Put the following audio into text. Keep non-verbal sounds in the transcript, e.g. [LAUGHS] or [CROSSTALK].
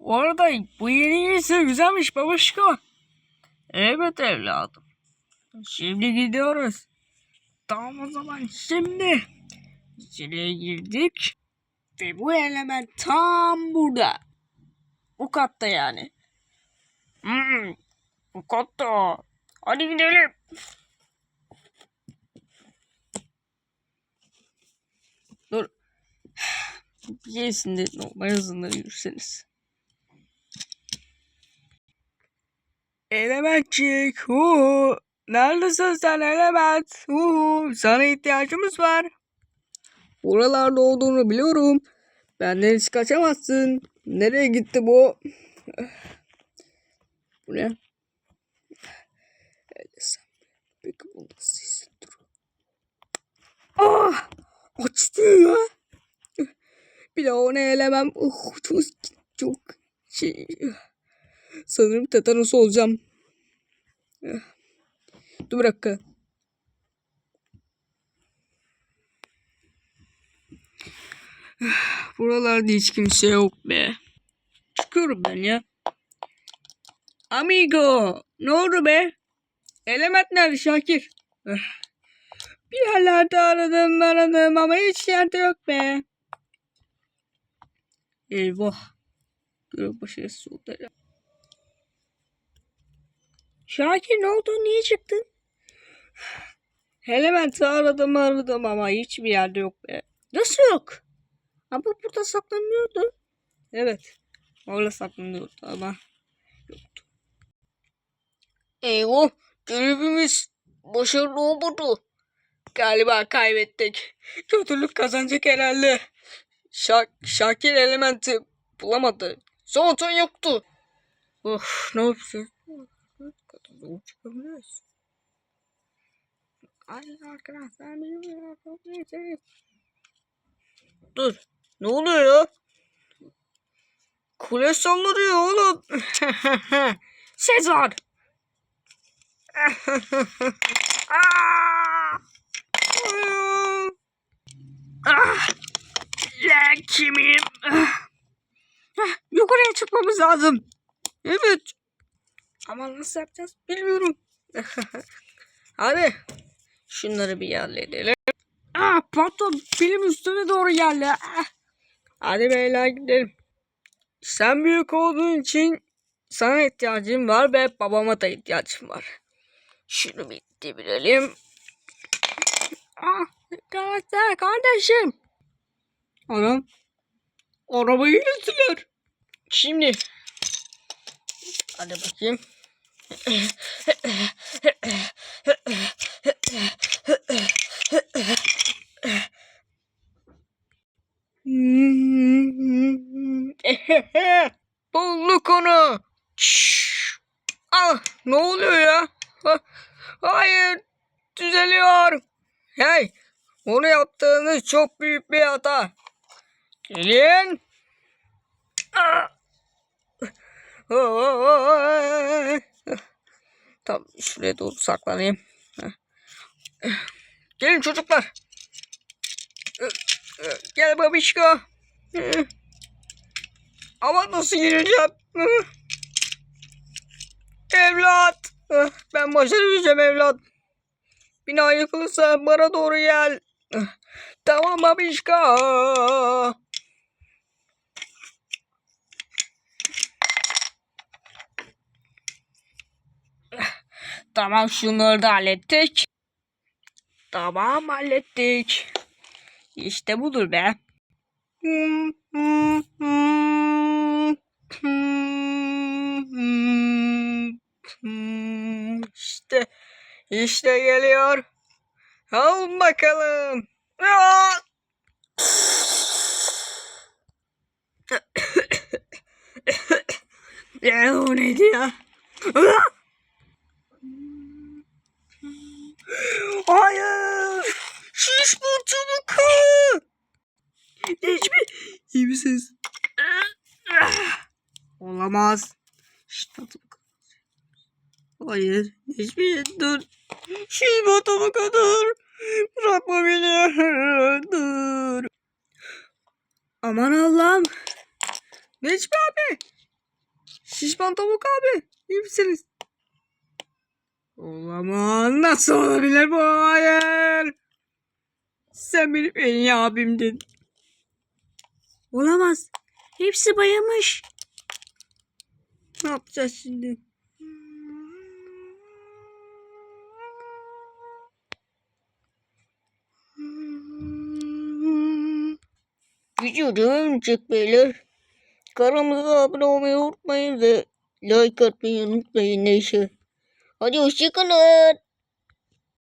Bu arada bu yeni giysi güzelmiş babuşko. Evet evladım. Şimdi gidiyoruz. Tamam o zaman şimdi. İçeriye girdik. Ve bu element tam burada. Bu katta yani. Hmm, bu katta. Hadi gidelim. Dur. [SIGHS] Bir keresinde normal hızında yürürseniz. Elementçik. Hu. Neredesin sen element? Hu. Sana ihtiyacımız var. Buralarda olduğunu biliyorum. Benden hiç kaçamazsın. Nereye gitti bu? [SIGHS] Bu ne? Öyle sen. Peki bu nasıl hissettiriyor? Ah! Açtı ya. Bir daha onu elemem. Oh, çok, çok şey. Sanırım tetanos olacağım. Dur bir dakika. Buralarda hiç kimse yok be. Çıkıyorum ben ya. Amigo. Ne oldu be? Element nerede Şakir? Eh. Bir yerlerde aradım aradım ama hiç yerde yok be. Eyvah. Görev başarısız oldu. Şakir ne oldu? Niye çıktın? Element'i aradım aradım ama hiçbir yerde yok be. Nasıl yok? Ama burada saklanıyordu. Evet. Orada saklanıyordu ama yoktu. Eyvah! Görevimiz başarılı olmadı. Galiba kaybettik. Kötülük kazanacak herhalde. Şak Şakir elementi bulamadı. Zaten yoktu. Of ne yapacağız? Kadın çıkabiliriz. Ay arkadaşlar benim Dur. Ne oluyor ya? Kule sallanıyor oğlum. [LAUGHS] Sezar. [LAUGHS] Ah! Ah! Ben kimim? Ah! Ah, Yukarıya çıkmamız lazım. Evet. Ama nasıl yapacağız bilmiyorum. [LAUGHS] Hadi. Şunları bir halledelim. Ah patron benim üstüme doğru geldi. Ah. Hadi beyler gidelim. Sen büyük olduğun için sana ihtiyacım var ve babama da ihtiyacım var. Şunu bir devirelim. Ah, arkadaşlar kardeşim. Anam. Arabayı yüzdüler. Şimdi. Hadi bakayım. [LAUGHS] Bulduk onu. Ah, ne oluyor ya? Ha- Hayır, düzeliyor. Hey, onu yaptığınız çok büyük bir hata. Gelin. Ah. Ay. Şuraya doğru saklanayım. Gelin çocuklar. Gel babişko. Ama nasıl gireceğim? Evlat. Ben başaramayacağım evlat. Bina yıkılırsa bana doğru gel. Tamam babişko. Tamam şunları da hallettik. Tamam hallettik. İşte budur be. İşte, işte geliyor. Al bakalım. [COUGHS] Ya o neydi ya? Aa! Hayır. Şiş çabuk. Necmi iyi misiniz? Olamaz. Şşt atı Hayır. Necmi dur. Şiş atama kadar. Bırakma beni. Dur. Aman Allah'ım. Necmi abi. Şişman tavuk abi. İyi misiniz? Olamaz. Nasıl olabilir bu? Hayır. Sen benim en iyi abimdin. Olamaz. Hepsi bayamış. Ne yapacağız şimdi? Video devam edecek beyler. Kanalımıza abone olmayı unutmayın ve like atmayı unutmayın neyse. Hadi hoşçakalın.